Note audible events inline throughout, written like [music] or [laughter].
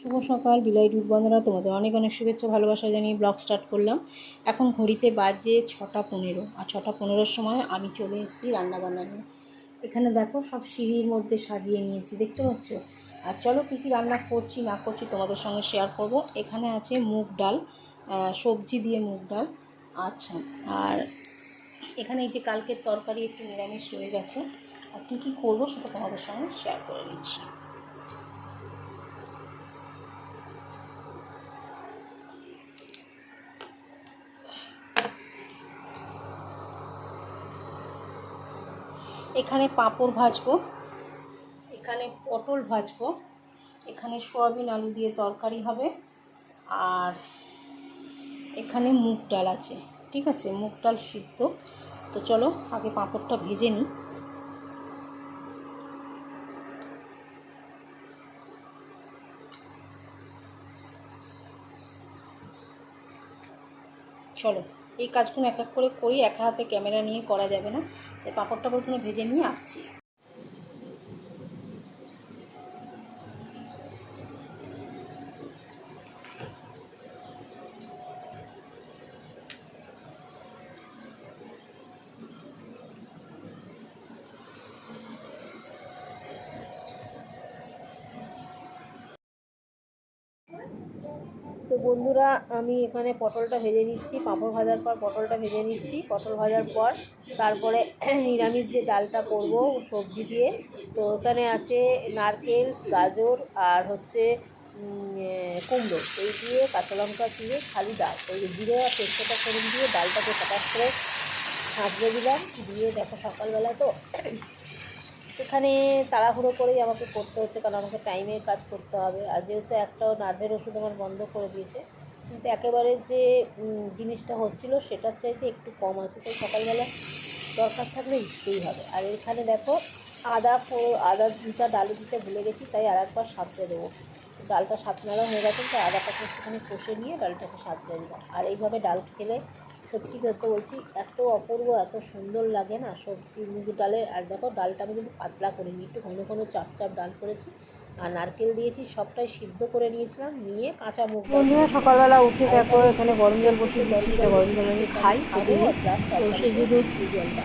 শুভ সকাল, বিলাই দুধ বন্ধনা তোমাদের অনেক অনেক শুভেচ্ছা, ভালোবাসা জানিয়ে ব্লগ স্টার্ট করলাম। এখন ঘড়িতে বাজে ছটা পনেরো। আর ছটা পনেরোর সময় আমি চলে এসেছি রান্নাবান্না নিয়ে। এখানে দেখো সব সিঁড়ির মধ্যে সাজিয়ে নিয়েছি, দেখতে পাচ্ছ? আর চলো কী কী রান্না করছি, না করছি তোমাদের সঙ্গে শেয়ার করব। এখানে আছে মুগ ডাল সবজি দিয়ে মুগ ডাল। আচ্ছা আর এখানে এই যে কালকের তরকারি একটু নিরামিষ রয়ে গেছে। আর কী কী করব সেটা তোমাদের সঙ্গে শেয়ার করে দিচ্ছি। এখানে পাঁপড় ভাজবো, এখানে পটল ভাজবো, এখানে সয়াবিন আলু দিয়ে তরকারি হবে, আর এখানে মুগ ডাল আছে, ঠিক আছে? মুগ ডাল সিদ্ধ। তো চলো, আগে পাঁপড়টা ভেজে নিই। চলো। এই কাজগুলো এক এক করে করি, একা হাতে ক্যামেরা নিয়ে করা যাবে না। তাই পাঁপড় টাপড়গুলো ভেজে নিয়ে আসছি। বন্ধুরা, আমি এখানে পটলটা ভেজে নিচ্ছি। পাঁপড় ভাজার পর পটলটা ভেজে নিচ্ছি। পটল ভাজার পর তারপরে [clears throat] নিরামিষ যে ডালটা করব সবজি দিয়ে, তো ওখানে আছে নারকেল, গাজর আর হচ্ছে কুমড়ো। এই দিয়ে কাঁচা লঙ্কা দিয়ে খালি ডাল। ওই জিরে আর তেজপাতা ফোড়ন দিয়ে ডালটাকে ফটাস করে সাঁতরে দিলাম। দিয়ে দেখো সকালবেলা তো [clears throat] এখানে তাড়াহুড়ো করেই আমাকে করতে হচ্ছে, কারণ আমাকে টাইমের কাজ করতে হবে। আর যেহেতু একটাও নার্ভের ওষুধ আমার বন্ধ করে দিয়েছে, কিন্তু একেবারে যে জিনিসটা হচ্ছিল সেটার চাইতে একটু কম আছে। তাই সকালবেলা দরকার থাকলে দিতেই হবে। আর এখানে দেখো, আদা আদা দুটা ডালে দিতে ভুলে গেছি, তাই আর একবার সাঁতরে দেবো। ডালটা সাতনাড়া হয়ে গেছে, তাই আদাটাকে একটুখানি কষে নিয়ে ডালটাকে সাঁতরে দিলাম। আর এইভাবে ডাল খেলে সত্যি করতে বলছি এত অপূর্ব এত সুন্দর লাগে না সবজি মুগ ডালের। আর দেখো ডালটা আমি কিন্তু পাতলা করিনি একটু ঘন ঘন চাপ চাপ ডাল করেছি। আর নারকেল দিয়েছি সবটাই সিদ্ধ করে নিয়েছিলাম নিয়ে কাঁচা মুগ নিয়ে বন্ধুরা সকালবেলা উঠে দেখো এখানে গরম জল বসিয়ে গরম জল আমি খাই তো সেই জন্য জলটা।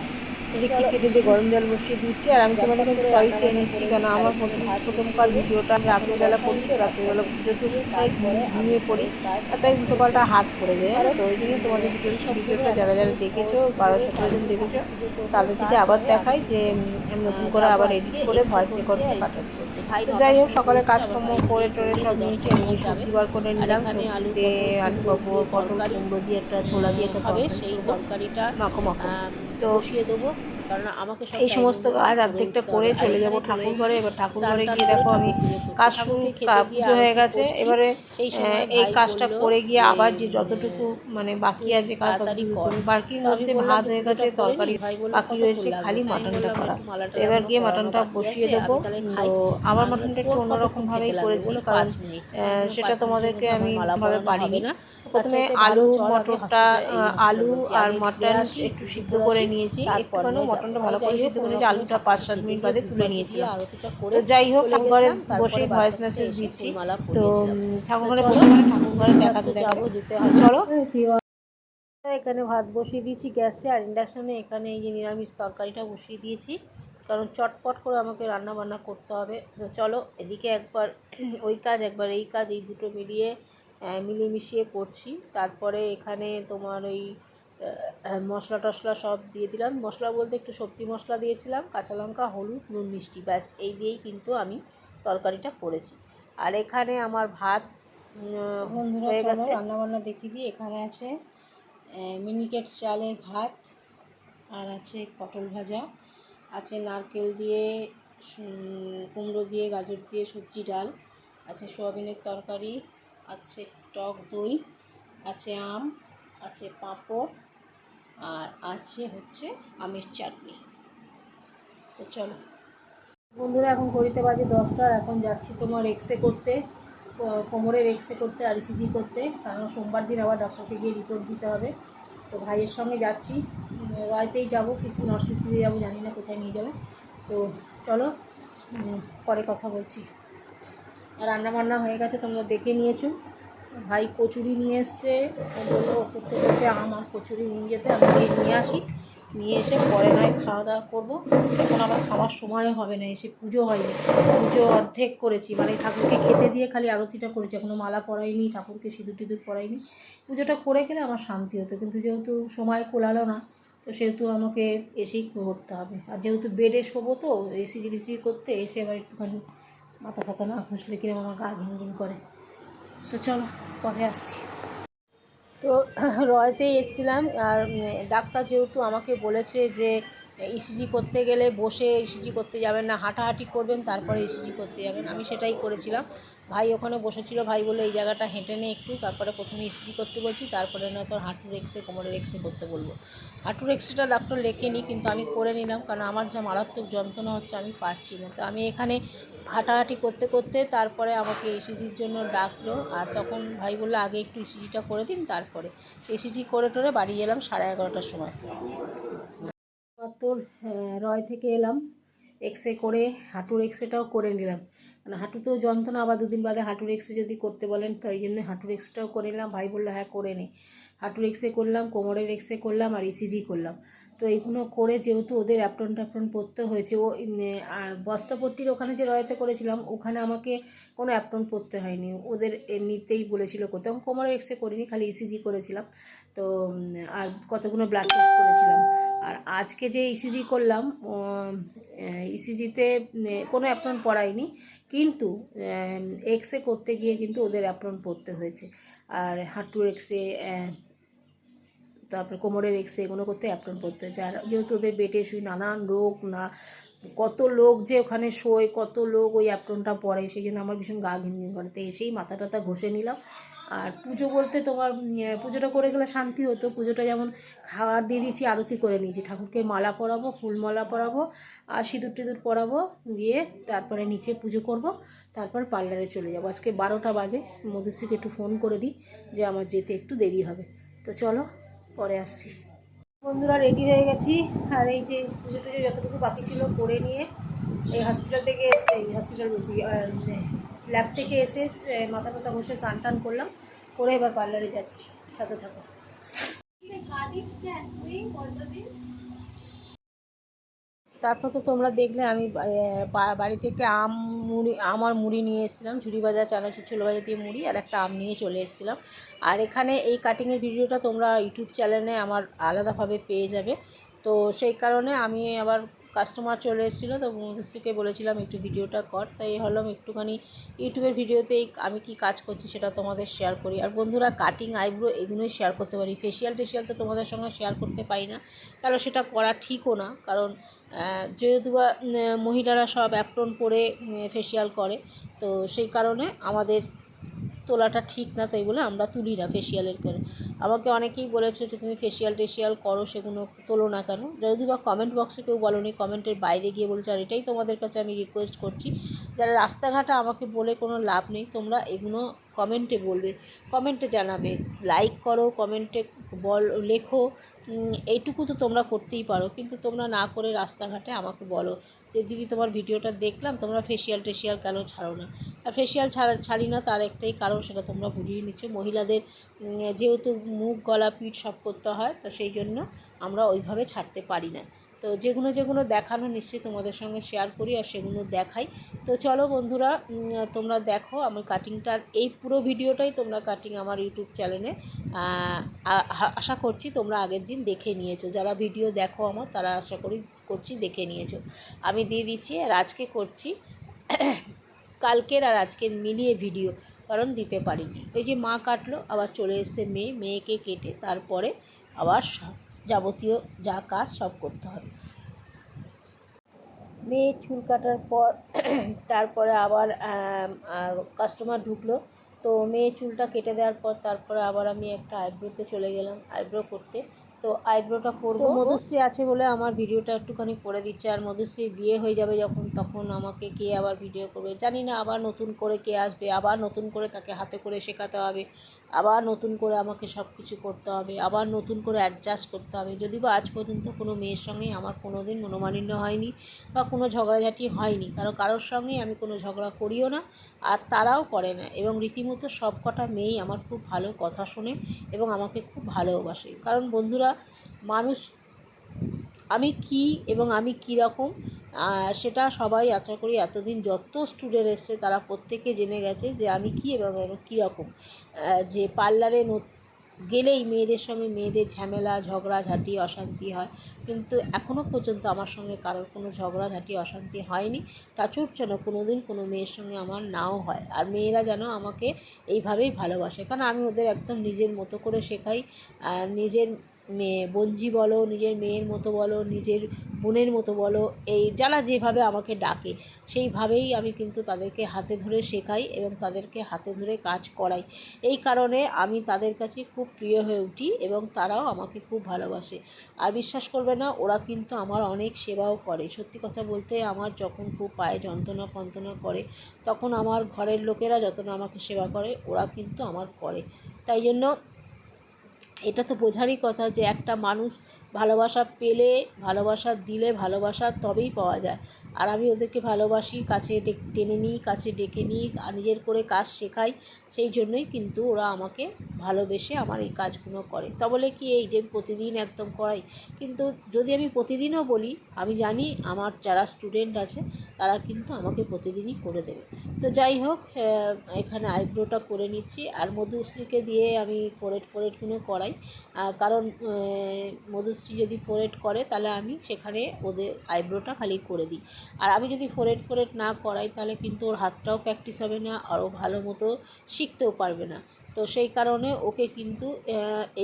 ইলেকট্রিক কেটেলে গরম জল বসিয়ে দিচ্ছি আর আমি তোমাদের কাছে সরি চেয়ে নিচ্ছি কেন আমার প্রথম প্রথমকার ভিডিওটা আমি রাত্রিবেলা করি তো রাত্রিবেলা পুজোতে তাই ঘুমিয়ে পড়ি আর তাই দুটো পাল্টা হাত পড়ে যায় তো ওই জন্য তোমাদের ভিডিও ভিডিওটা যারা যারা দেখেছ বারো সতেরো জন দেখেছ তাদের থেকে আবার দেখাই যে আমি নতুন করে আবার এডিট করে ভয়েস রেকর্ড করে পাঠাচ্ছি। যাই হোক সকালে কাজকর্ম করে টোরে সব নিয়েছি আমি সবজি বার করে নিলাম আলু পাবো পটল কুমড়ো দিয়ে একটা ছোলা দিয়ে একটা তরকারি সেই। তরকারিটা মাখো মাখো। তো বসিয়ে দেবো কারণ আমাকে এই সমস্ত কাজ অর্ধেকটা করে চলে যাব ঠাকুর ঘরে এবার ঠাকুর ঘরে গিয়ে দেখো আমি। কাজ পুজো হয়ে গেছে এবারে আহ, এই কাজটা করে গিয়ে আবার যে যতটুকু মানে বাকি আছে কাজ। বাকির মধ্যে ভাত হয়ে গেছে তরকারি বাকি রয়েছে খালি মাটনটা করা এবার গিয়ে মাটনটা বসিয়ে দেবো। তো আমার মাটনটা একটু অন্যরকম ভাবেই? করেছি কারণ আহ, সেটা তোমাদেরকে আমি ভাবে পারিনি না। প্রথমে আলু মটরটা আলু আর মটন একটু সিদ্ধ করে নিয়েছি। একটুখানি মটনটা ভালো করে সিদ্ধ করে আলুটা পাঁচ সাত মিনিট বাদে তুলে করে তো যাই হোক চলে ঠাকুর ঘরে গেছিলাম, বসে ভয়েস মেসেজ দিচ্ছি। তো পরিয়েছিলাম। উম, ঠাকুর চলো, বসে মানে ঠাকুর ঘরে এবার দেখাতে। যাব, যেতে চলো। এখানে ভাত বসিয়ে দিয়েছি গ্যাসে আর ইন্ডাকশানে এখানে এই যে নিরামিষ তরকারিটা বসিয়ে দিয়েছি। কারণ চটপট করে আমাকে রান্না বান্না করতে হবে। তো চলো এদিকে একবার ওই কাজ একবার এই কাজ এই দুটো মিলিয়ে মিলিয়ে মিশিয়ে করছি। তারপরে এখানে তোমার ওই মশলা টশলা সব দিয়ে দিলাম। মশলা বলতে একটু সবজি মশলা দিয়েছিলাম কাঁচা লঙ্কা হলুদ নুন মিষ্টি ব্যাস। এই দিয়েই কিন্তু আমি তরকারিটা করেছি। আর এখানে আমার ভাত হয়ে গেছে। রান্না বান্না দেখিয়ে দিই। এখানে আছে মিনিকেট চালের ভাত আর আছে পটল ভাজা আছে নারকেল দিয়ে কুমড়ো দিয়ে গাজর দিয়ে সবজি ডাল আছে সোয়াবিনের তরকারি আছে টক দই, আছে আম, আছে পাঁপড়, আর আছে হচ্ছে আমের চাটনি। তো চলো। বন্ধুরা, এখন ঘড়িতে বাজে দশটা এখন যাচ্ছি তোমার এক্সরে করতে কোমরের এক্সরে করতে আর ইসিজি করতে, কারণ সোমবার দিন আবার ডক্টরকে গিয়ে রিপোর্ট দিতে হবে। তো ভাইয়ের সঙ্গে যাচ্ছি রায়তেই যাব, কিছু নর্সিটিতে যাব, জানি না কোথায় নিয়ে যাবে। তো চলো পরে কথা বলছি। রান্না বান্না হয়ে গেছে, তোমরা দেখে নিয়েছো। ভাই কচুরি নিয়ে এসছে বলল, ওপর থেকে এসে আম আর কচুরি নিয়ে যেতে, আমি গিয়ে নিয়ে আসি। নিয়ে এসে পরে নয় খাওয়া দাওয়া করব। এখন আবার খাওয়ার সময়ও হবে না, এসে পুজো হয়নি। পুজো অর্ধেক করেছি মানে ঠাকুরকে খেতে দিয়ে খালি আরতিটা করেছি এখনও মালা পরাইনি, ঠাকুরকে সিঁদুর টিঁদুর পরাইনি। পুজোটা করে গেলে আমার শান্তি হতো, কিন্তু যেহেতু সময় কোলালো না, তো সেহেতু আমাকে এসেই করতে হবে। আর যেহেতু বেডে শোবো তো, এসি জিনিসি করতে, এসে আবার একটুখানি মাথা ফাতা না ঘষলে কিরম আমার গা ঘিন ঘিন করে। তো চলো, পরে আসছি। তো রয়তে এসেছিলাম আর ডাক্তার যেহেতু আমাকে বলেছে যে ইসিজি করতে গেলে বসে ইসিজি করতে যাবেন না, হাঁটাহাঁটি করবেন, তারপরে ইসিজি করতে যাবেন, আমি সেটাই করেছিলাম। ভাই ওখানে বসেছিল, ভাই বলল, এই জায়গাটা হেঁটে নে একটু, তারপরে প্রথমে ইসিজি করতে বলছি, তারপরে না তোর হাঁটুর এক্সরে কোমরের এক্সরে করতে বলব। হাঁটুর এক্সরেটা ডাক্তার লেখেনি কিন্তু আমি করে নিলাম, কারণ আমার যা মারাত্মক যন্ত্রণা হচ্ছে আমি পারছি না। তো আমি এখানে হাঁটাহাঁটি করতে করতে তারপরে আমাকে এসিজির জন্য ডাকলো, আর তখন ভাই বলল, আগে একটু এসিজিটা করে দিন, তারপরে। এসিজি করে টোরে বাড়ি এলাম সাড়ে এগারোটার সময়। তোর রয় থেকে এলাম এক্সরে করে, হাঁটুর এক্সরেটাও করে নিলাম। মানে হাঁটুতেও যন্ত্রণা আবার দুদিন বাদে হাঁটুর এক্সরে যদি করতে বলেন তো ওই জন্য হাঁটুর এক্সরেটাও করে নিলাম। ভাই বলল হ্যাঁ করে নে। হাঁটুর এক্সরে করলাম কোমরের এক্সরে করলাম আর ইসিজি করলাম। তো এইগুলো করে যেহেতু ওদের অ্যাপ্রন ট্যাপ্রন পরতে হয়েছে ও উম, বস্তাপট্টির ওখানে যে রয়েতে করেছিলাম ওখানে আমাকে কোনো অ্যাপ্রন পরতে হয়নি। ওদের এমনিতেই বলেছিল করতে আমি কোমরের এক্সরে করিনি খালি ইসিজি করেছিলাম। তো আর কতগুলো ব্লাড টেস্ট করেছিলাম। আর আজকে যে ইসিজি করলাম ইসিজিতে কোনো অ্যাপ্রন পড়ায়নি কিন্তু এক্সরে করতে গিয়ে কিন্তু ওদের অ্যাপ্রন পড়তে হয়েছে। আর হাঁটুর এক্সরে তারপরে কোমরের এক্সরে এগুলো করতে অ্যাপ্রন পড়তে হয়েছে। আর যেহেতু ওদের বেটে শুই নানান রোগ, না, কত লোক যে ওখানে শোয়, কত লোক ওই অ্যাপ্রনটা পরে, সেই জন্য আমার ভীষণ গা ঘিনঘিন করে। তো এসেই মাথা টাথা ঘষে নিলাম। আর পুজো বলতে তোমার পুজোটা করে গেলে শান্তি হতো। পুজোটা যেমন খাবার দিয়ে দিয়েছি, আরতি করে নিয়েছি। ঠাকুরকে মালা পরাবো, ফুল মালা পরাবো, আর সিঁদুর টিঁদুর পরাবো, দিয়ে তারপরে নিচে পুজো করব। তারপর পার্লারে চলে যাব। আজকে বারোটা বাজে। মধুশ্রীকে একটু ফোন করে দিই যে আমার যেতে একটু দেরি হবে। তো চলো, পরে আসছি। বন্ধুরা রেডি হয়ে গেছি। আর এই যে পুজো টুজো যতটুকু বাকি ছিল করে নিয়ে এই হসপিটাল থেকে এসে, এই হসপিটাল বলছি ল্যাব থেকে এসে মাথা টাথা বসে স্নান টান করলাম, করে এবার পার্লারে যাচ্ছি, সাথে থাকো। তারপর তো তোমরা দেখলে আমি বাড়ি থেকে আম মুড়ি, আমার মুড়ি নিয়ে এসেছিলাম, ঝুড়ি বাজার চানাচুর, ছোলো বাজার দিয়ে মুড়ি, আর একটা আম নিয়ে চলে এসেছিলাম। আর এখানে এই কাটিংয়ের ভিডিওটা তোমরা ইউটিউব চ্যানেলে আমার আলাদাভাবে পেয়ে যাবে। তো সেই কারণে আমি আবার কাস্টমার চলে এসেছিল, তো মধুশ্রীকে বলেছিলাম, একটু ভিডিওটা কর। তাই হলাম একটুখানি ইউটিউবের ভিডিওতেই আমি কি কাজ করছি সেটা তোমাদের শেয়ার করি। আর বন্ধুরা কাটিং আইব্রো এগুলোই শেয়ার করতে পারি। ফেসিয়াল টেসিয়াল তো তোমাদের সঙ্গে শেয়ার করতে পারি না। কারণ সেটা করা ঠিকও না। কারণ যেহেতু মহিলারা সব অ্যাপ্রন পরে ফেসিয়াল করে, তো সেই কারণে আমাদের তোলাটা ঠিক না তাই বলে আমরা তুলি না ফেসিয়ালের করে। আমাকে অনেকেই বলেছে যে তুমি ফেসিয়াল টেসিয়াল করো, সেগুলো তোলো না কেন? যদি বা কমেন্ট বক্সে কেউ বলনি কমেন্টের বাইরে গিয়ে বলছে, আর এটাই তোমাদের কাছে আমি রিকোয়েস্ট করছি। যারা রাস্তাঘাটে আমাকে বলে কোনো লাভ নেই, তোমরা এগুলো কমেন্টে বলবে। কমেন্টে জানাবে। লাইক করো কমেন্টে বল, লেখো। এইটুকু তো তোমরা করতেই পারো। কিন্তু তোমরা না করে রাস্তাঘাটে আমাকে বলো যে, দিদি, তোমার ভিডিওটা দেখলাম, তোমরা ফেসিয়াল টেসিয়াল কেন ছাড়ো না? আর ফেসিয়াল ছাড়া, ছাড়ি না, তার একটাই কারণ, সেটা তোমরা বুঝিয়ে নিচ্ছ। মহিলাদের যেহেতু মুখ, গলা, পিঠ সব করতে হয়, তো সেই জন্য আমরা ওইভাবে ছাড়তে পারি না। তো যেগুলো যেগুলো দেখানো নিশ্চয়ই তোমাদের সঙ্গে শেয়ার করি আর সেগুলো দেখাই। তো চলো বন্ধুরা তোমরা দেখো আমার কাটিংটার এই পুরো ভিডিওটাই তোমরা কাটিং আমার ইউটিউব চ্যানেলে আশা করছি তোমরা আগের দিন দেখে নিয়েছো। যারা ভিডিও দেখো আমার, তারা আশা করি, করছি দেখে নিয়েছো। আমি দিয়ে দিচ্ছি, আর আজকে করছি [coughs] কালকের আর আজকের মিলিয়ে ভিডিও কারণ দিতে পারিনি। ওই যে মা কাটলো, আবার চলে এসছে মেয়ে, মেয়েকে কেটে তারপরে আবার যাবতীয় যা কাজ সব করতে হবে। মেয়ে চুল কাটার পর [clears throat] তারপরে আবার কাস্টমার ঢুকলো। তো মেয়ে চুলটা কেটে দেওয়ার পর তারপরে আবার আমি একটা আইব্রোতে চলে গেলাম আইব্রো করতে। তো আইব্রোটা করব। মধুশ্রী আছে বলে আমার ভিডিওটা একটুখানি করে দিচ্ছে। আর মধুশ্রীর বিয়ে হয়ে যাবে যখন তখন আমাকে কে আবার ভিডিও করবে? জানি না আবার নতুন করে কে আসবে? আবার নতুন করে তাকে হাতে করে শেখাতে হবে? আবার নতুন করে আমাকে সব কিছু করতে হবে? আবার নতুন করে অ্যাডজাস্ট করতে হবে? যদি বা আজ পর্যন্ত কোনো মেয়ের সঙ্গেই আমার কোনো দিন মনোমালিন্য হয়নি বা কোনো ঝগড়াঝাটি হয়নি কারণ কারোর সঙ্গেই আমি কোনো ঝগড়া করিও না আর তারাও করে না। এবং রীতিমতো সব কটা মেয়েই আমার খুব ভালো কথা শোনে এবং আমাকে খুব ভালোবাসে। কারণ বন্ধুরা মানুষ আমি কি এবং আমি কী রকম সেটা সবাই আশা করি এতদিন যত স্টুডেন্ট এসছে, তারা প্রত্যেকে জেনে গেছে যে আমি কী এবং কীরকম যে পার্লারে গেলেই মেয়েদের সঙ্গে মেয়েদের ঝামেলা ঝগড়াঝাটি অশান্তি হয়। কিন্তু এখনও পর্যন্ত আমার সঙ্গে কারোর কোনো ঝগড়াঝাটি অশান্তি হয়নি। টাচুর যেন কোনো দিন কোনো মেয়ের সঙ্গে আমার নাও হয়। আর মেয়েরা যেন আমাকে এইভাবেই ভালোবাসে। কারণ আমি ওদের একদম নিজের মতো করে শেখাই। নিজের মেয়ে, বঞ্জি বলো, নিজের মেয়ের মতো বলো, নিজের বোনের মতো বলো, এই যারা যেভাবে আমাকে ডাকে, সেইভাবেই আমি কিন্তু তাদেরকে হাতে ধরে শেখাই এবং তাদেরকে হাতে ধরে কাজ করাই। এই কারণে আমি তাদের কাছে খুব প্রিয় হয়ে উঠি এবং তারাও আমাকে খুব ভালোবাসে। আর বিশ্বাস করবে না, ওরা কিন্তু আমার অনেক সেবাও করে। সত্যি কথা বলতে আমার যখন খুব পায়ে যন্ত্রণা ফন্ত্রণা করে, তখন আমার ঘরের লোকেরা যত না আমাকে সেবা করে, ওরা কিন্তু আমার করে। তাই জন্য এটা তো বোঝারই কথা যে একটা মানুষ ভালোবাসা পেলে, ভালোবাসা দিলে ভালোবাসা তবেই পাওয়া যায়। আর আমি ওদেরকে ভালোবাসি, কাছে টেনে নিই, কাছে ডেকে নিই নিজের করে কাজ শেখাই। সেই জন্যই কিন্তু ওরা আমাকে ভালোবেসে আমার এই কাজগুলো করে। তা বলে কি এই যে প্রতিদিন একদম করাই? কিন্তু যদি আমি প্রতিদিনও বলি, আমি জানি আমার যারা স্টুডেন্ট আছে, তারা কিন্তু আমাকে প্রতিদিনই করে দেবে। তো যাই হোক এখানে আইব্রোটা করে নিচ্ছি। আর মধুশ্রীকে দিয়ে আমি ফোরেট ফোরেটগুলো করাই। কারণ মধুশ্রী যদি ফোরেট করে, তাহলে আমি সেখানে ওদের আইব্রোটা খালি করে দিই। আর আমি যদি ফোরেট ফোরেট না করাই, তাহলে কিন্তু ওর হাতটাও প্র্যাকটিস হবে না আরও ভালো মতো শিখতেও পারবে না। তো সেই কারণে ওকে কিন্তু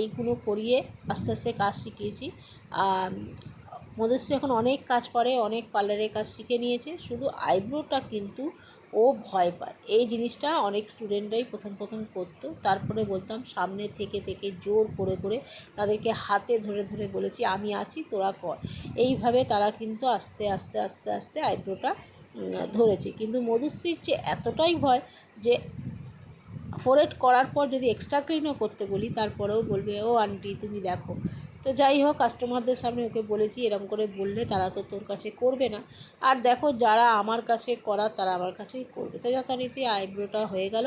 এইগুলো করিয়ে আস্তে আস্তে কাজ শিখিয়েছি। মধুশ্রী এখন অনেক কাজ করে, অনেক পার্লারের কাজ শিখে নিয়েছে। শুধু আইব্রোটা কিন্তু ও ভয় পায়। এই জিনিসটা অনেক স্টুডেন্টরাই প্রথম প্রথম করতো। তারপরে বলতাম, সামনে থেকে থেকে জোর করে করে তাদেরকে হাতে ধরে ধরে বলেছি, আমি আছি, তোরা কর। এইভাবে তারা কিন্তু আস্তে আস্তে আস্তে আস্তে আইব্রোটা ধরেছে। কিন্তু মধুশ্রীর যে এতটাই ভয় যে ফোরেট করার পর যদি এক্সট্রা ক্লিনও করতে বলি, তারপরেও বলবে, ও আন্টি তুমি দেখো। তো যাই হোক কাস্টমারদের সামনে ওকে বলেছি, এরম করে বললে তারা তো তোর কাছে করবে না। আর দেখো, যারা আমার কাছে করা তারা আমার কাছেই করবে। তো যথারীতি আইব্রোটা হয়ে গেল।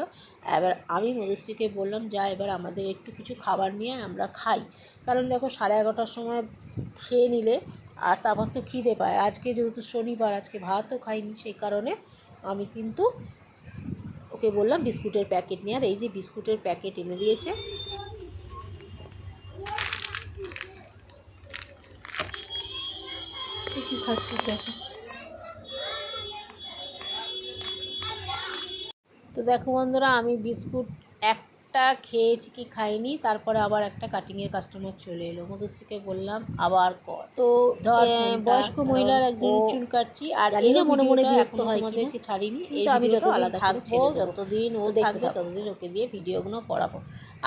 এবার আমি মধুশ্রীকে বললাম, যা, এবার আমাদের একটু কিছু খাবার নিয়ে আমরা খাই। কারণ দেখো, সাড়ে এগারোটার সময় খেয়ে নিলে আর তারপর তো খিদে পায়। আজকে যেহেতু শনিবার, আজকে ভাতও খাইনি, সেই কারণে আমি কিন্তু ওকে বললাম, বিস্কুটের প্যাকেট নিয়ে আর এই যে বিস্কুটের প্যাকেট এনে দিয়েছে তুই কি খাচ্ছিস দেখো। তো দেখো বন্ধুরা আমি বিস্কুট একটা খেয়েছি কি খাইনি তারপরে আবার একটা কাটিংয়ের কাস্টমার চলে এলো। মধুশ্রীকে বললাম আবার কর। তো বয়স্ক মহিলার ধর, একজন চুল কাটছি আর এরও মনে মনে বিরক্ত হয়। তোমাদেরকে ছাড়িনি এই আমি যতদিন আলাদা থাকব, যতদিন ও থাকবে থাকো। ততদিন ওকে দিয়ে ভিডিওগুলো করাবো।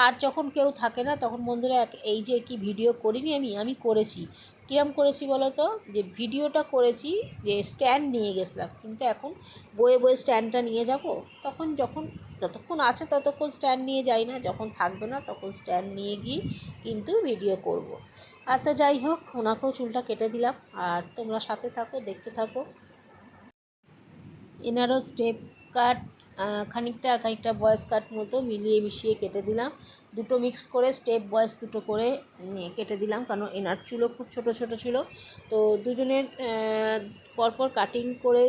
আর যখন কেউ থাকে না তখন বন্ধুরা এই যে কি ভিডিও করিনি আমি আমি করেছি। কিরম করেছি বলো তো যে ভিডিওটা করেছি, যে স্ট্যান্ড নিয়ে গেছিলাম। কিন্তু এখন বয়ে বয়ে স্ট্যান্ডটা নিয়ে যাব। তখন যখন যতক্ষণ আছে ততক্ষণ স্ট্যান্ড নিয়ে যাই না। যখন থাকবে না তখন স্ট্যান্ড নিয়ে গিয়ে কিন্তু ভিডিও করব। আর তো যাই হোক, ওনাকেও চুলটা কেটে দিলাম। আর তোমরা সাথে থাকো, দেখতে থাকো। এনারও স্টেপ কাট খানিকটা খানিকটা বয়েস কাট মতো মিলিয়ে মিশিয়ে কেটে দিলাম। দুটো মিক্স করে স্টেপ বয়েস দুটো করে কেটে দিলাম। কারণ এনার চুলো খুব ছোট ছোট ছিল। তো দুজনের পরপর কাটিং করে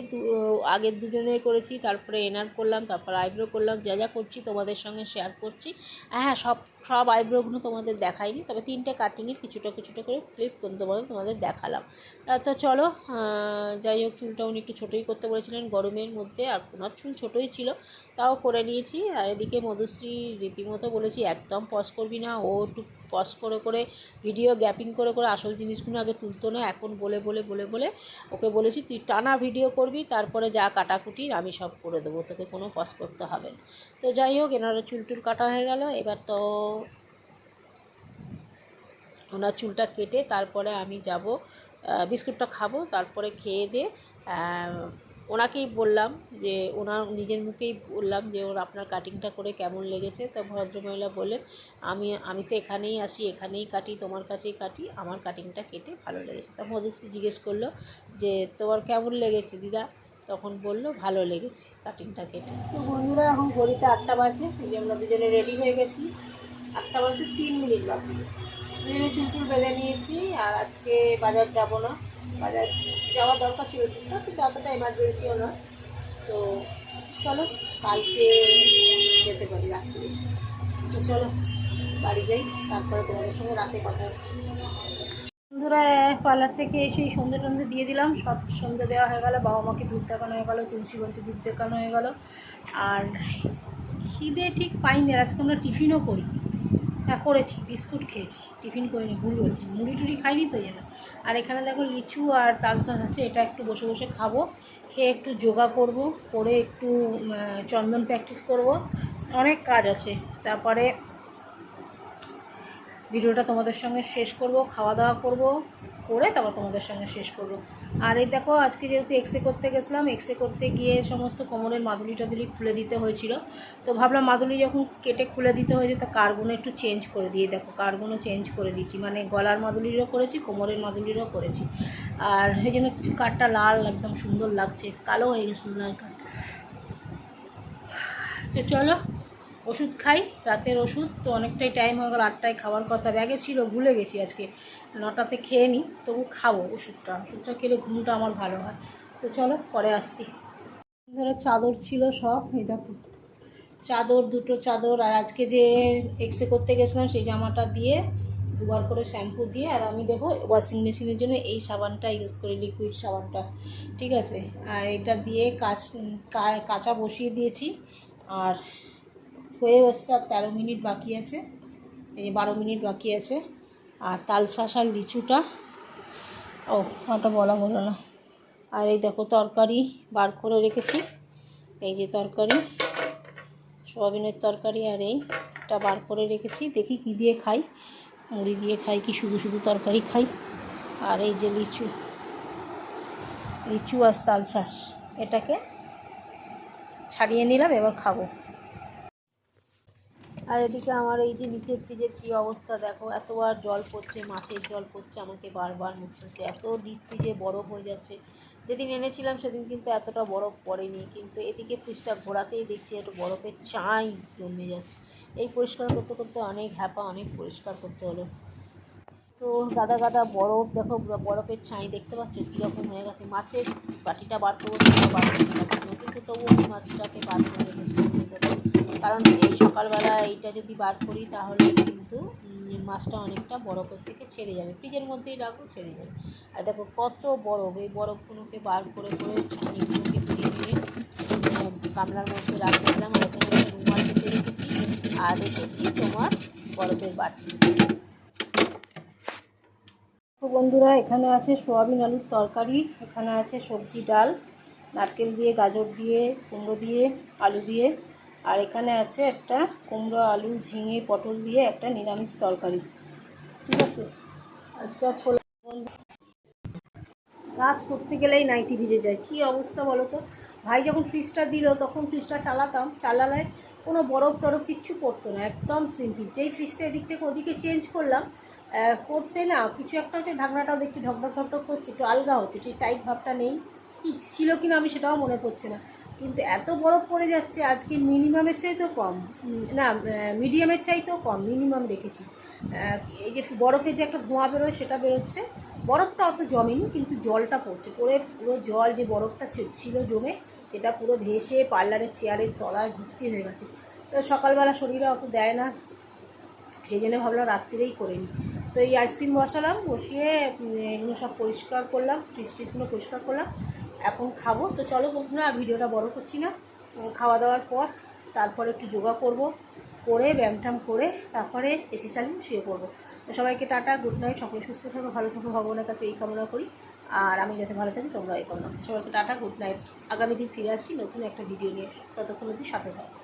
আগের দুজনের করেছি, তারপরে এনার করলাম, তারপর আইব্রো করলাম, যা যা করছি তোমাদের সঙ্গে শেয়ার করছি। হ্যাঁ সব সব আইব্রোগুলো তোমাদের দেখাইনি, তবে তিনটে কাটিংয়ের কিছুটা কিছুটা করে ক্লিপ তোমাদের তোমাদের দেখালাম। তো চলো যাই হোক, চুলটা উনি একটু ছোটোই করতে বলেছিলেন, গরমের মধ্যে, আর ওনার চুল ছোটোই ছিল, তাও করে নিয়েছি। আর এদিকে মধুশ্রী রীতিমতো বলেছি, একদম পজ করবি না, ও একটু পজ করে করে ভিডিও গ্যাপিং করে করে আসল জিনিসগুলো আগে তুলতো না, এখন বলে বলে বলে বলে। ওকে বলেছি, তুই টানা ভিডিও করবি, তারপরে যা কাটাকুটির আমি সব করে দেবো, তোকে কোনো পজ করতে হবে না। তো যাই হোক এনারও চুল টুল কাটা হয়ে গেল। এবার তো ওনার চুলটা কেটে তারপরে আমি যাব বিস্কুটটা খাব, তারপরে খেয়ে দিয়ে ওনাকেই বললাম যে ওনার নিজের মুখেই বললাম যে ওর আপনার কাটিংটা করে কেমন লেগেছে। তো ভদ্রমহিলা বললেন, আমি আমি তো এখানেই আসি এখানেই কাটি, তোমার কাছেই কাটি, আমার কাটিংটা কেটে ভালো লেগেছে। তা মধুশ্রী জিজ্ঞেস করল যে, তোমার কেমন লেগেছে দিদা? তখন বলল, ভালো লেগেছে কাটিংটা কেটে। তো বন্ধুরা, এখন ঘড়িতে আটটা বাজে, এই আমরা দুজনে রেডি হয়ে গেছি। আটটা বাজতে তিন মিনিট বাকি। চুল টুল বেঁধে নিয়েছি, আর আজকে বাজার যাব না। বাজার। যাওয়ার দরকার ছিল টুকটাক কিন্তু অতটা এমার্জেন্সিও না তো চলো, কালকে যেতে পারি রাত্রে। তো চলো, বাড়ি যাই, তারপরে তোমাদের সঙ্গে রাতে কথা হচ্ছে। বন্ধুরা পার্লার থেকে এসে সন্ধে টন্ধে দিয়ে দিলাম। সব সন্ধে দেওয়া হয়ে গেল, বাবা মাকে দুধ দেখানো হয়ে গেলো, তুলসী বলছে দুধ দেখানো হয়ে গেল। আর খিদে ঠিক পাইনি আজকে আমরা টিফিনও করি হ্যাঁ করেছি, বিস্কুট খেয়েছি, টিফিন করিনি, ভুল বলছি। মুড়ি টুড়ি খাইনি তো যেন আর এখানে দেখো লিচু আর তালসাস আছে, এটা একটু বসে বসে খাব। খেয়ে একটু যোগা করব, করে একটু চন্দন প্র্যাকটিস করব। অনেক কাজ আছে। তারপরে ভিডিওটা তোমাদের সঙ্গে শেষ করব, খাওয়া দাওয়া করব। করে তারপর তোমাদের সঙ্গে শেষ করব। আর এই দেখো, আজকে যেহেতু এক্সরে করতে গেছিলাম এক্সরে করতে গিয়ে সমস্ত কোমরের মাদুলি টাদুলি খুলে দিতে হয়েছিল। তো ভাবলাম মাদুলি যখন কেটে খুলে দিতে হয়েছে, তা কার্বনও একটু চেঞ্জ করে দিয়ে দেখো কার্বনও চেঞ্জ করে দিয়েছি। মানে গলার মাদুলিরও করেছি, কোমরের মাদুলিরও করেছি। আর এই জন্য কাঠটা লাল, একদম সুন্দর লাগছে। কালো হয়ে গেছিল লাল কাঠ তো চলো, ওষুধ খাই, রাতের ওষুধ। তো অনেকটাই টাইম হয়ে গেল, আটটায় খাওয়ার কথা। ব্যাগে ছিল, ভুলে গেছি আজকে। নটাতে খেয়ে নিই, তবু খাব ওষুধটা। ওষুধটা খেলে ঘুমটা আমার ভালো হয়। তো চলো, পরে আসছি। ধরো চাদর ছিল সব, এই দেখো। চাদর, দুটো চাদর, আর আজকে যে এক্সরে করতে গেছিলাম, সেই জামাটা দিয়ে দুবার করে শ্যাম্পু দিয়ে, আর আমি দেখো ওয়াশিং মেশিনের জন্য এই সাবানটা ইউজ করি লিকুইড সাবানটা। ঠিক আছে? আর এটা দিয়ে কাচ কাঁচা বসিয়ে দিয়েছি। আর হয়ে এসছে আর তেরো মিনিট বাকি আছে। এই বারো মিনিট বাকি আছে। আর তালশাঁস আর লিচুটা। ও ওটা বলা হলো না। আর এই দেখো তরকারি বার করে রেখেছি। এই যে তরকারি, সোয়াবিনের তরকারি আর এইটা বার করে রেখেছি। দেখি কি দিয়ে খাই। মুড়ি দিয়ে খাই কি শুধু শুধু তরকারি খাই। আর এই যে লিচু লিচু আর তালশাঁস এটাকে ছাড়িয়ে নিলাম, এবার খাব। আর এদিকে আমার এই যে নিচের ফ্রিজের কী অবস্থা দেখো, এতবার জল পড়ছে, মাছের জল পড়ছে, আমাকে বারবার মুছতে হচ্ছে। এত ডিপ ফ্রিজে বরফ হয়ে যাচ্ছে। যেদিন এনেছিলাম সেদিন কিন্তু এতটা বরফ পড়েনি, কিন্তু এদিকে ফ্রিজটা ঘোরাতেই দেখছি একটু বরফের চাই জমে যাচ্ছে। এই পরিষ্কার করতে করতে অনেক হ্যাপা, অনেক পরিষ্কার করতে হলো। তো গাদা গাদা বরফ, দেখো বরফের ছাই, দেখতে পাচ্ছ কীরকম হয়ে গেছে। মাছের বাটিটা বার করব বার করতে পারছি না কিন্তু তবুও মাছটাকে বার করে রেখেছি। কারণ এই সকালবেলা এইটা যদি বার করি তাহলে কিন্তু মাছটা অনেকটা বরফের থেকে ছেড়ে যাবে। ফ্রিজের মধ্যেই রাখব, ছেড়ে যাবে। আর দেখো কত বরফ, এই বরফগুলোকে বার করে করে ছানিগুলোকে দিয়ে দিয়ে গামলার মধ্যে রাখতে দিলাম। আর এখানে রুমাল রেখেছি আর রেখেছি তোমার বরফের বাটি। বন্ধুরা, এখানে আছে সোয়াবিন আলুর তরকারি, এখানে আছে সবজি ডাল, নারকেল দিয়ে, গাজর দিয়ে, কুমড়ো দিয়ে, আলু দিয়ে। আর এখানে আছে একটা কুমড়ো, আলু, ঝিঙে, পটল দিয়ে একটা নিরামিষ তরকারি। ঠিক আছে? আজকে ছোলা কাজ করতে গেলেই নাইটি ভিজে যায়। কী অবস্থা বলো তো? ভাই যখন ফ্রিজটা দিল, তখন ফ্রিজটা চালাতাম। চালালে কোনো বরফ টরফ কিচ্ছু পড়তো না। একদম সিম্পল যেই ফ্রিজটা এদিক থেকে ওদিকে চেঞ্জ করলাম করতে না কিছু একটা হচ্ছে ঢাকনাটাও দেখছি ঢকঢক ঢকঢক করছে, একটু আলগা হচ্ছে। ঠিক টাইট ভাবটা নেই। কি ছিল কি না আমি সেটাও মনে পড়ছে না। কিন্তু এত বরফ পড়ে যাচ্ছে, আজকে মিনিমামের চাইতেও কম। না মিডিয়ামের চাইতেও কম মিনিমাম দেখেছি। এই যে বরফের যে একটা ধোঁয়া বেরোয়, সেটা বেরোচ্ছে। বরফটা অত জমেনি, কিন্তু জলটা পড়ছে। পড়ে পুরো জল যে বরফটা ছিল জমে, সেটা পুরো ভেসে পার্লারের চেয়ারের তলায় ভর্তি হয়ে গেছে। তো সকালবেলা শরীরে অত দেয় না। সেই জন্য ভাবলাম রাত্রিরেই করে নিই। তো এই আইসক্রিম বসালাম, বসিয়ে এগুলো সব পরিষ্কার করলাম ফ্রিজ ট্রিজগুলো পরিষ্কার করলাম। এখন খাব। তো চলো বন্ধুরা, ভিডিওটা বড় করছি না। খাওয়া দাওয়ার পর তারপরে একটু যোগা করব, করে ব্যায়াম করে তারপরে এসি চালিয়ে শুয়ে পড়ব। তো সবাইকে টাটা গুড নাইট সকলে সুস্থ থাকো, ভালো থাকো, ভগবানের কাছে এই কামনা করি। আর আমি যাতে ভালো থাকি তোমরা এই কামনা সবাইকে টাটা গুড নাইট আগামী দিন ফিরে আসছি নতুন একটা ভিডিও নিয়ে। ততক্ষণ অবধি সাথে থাকো।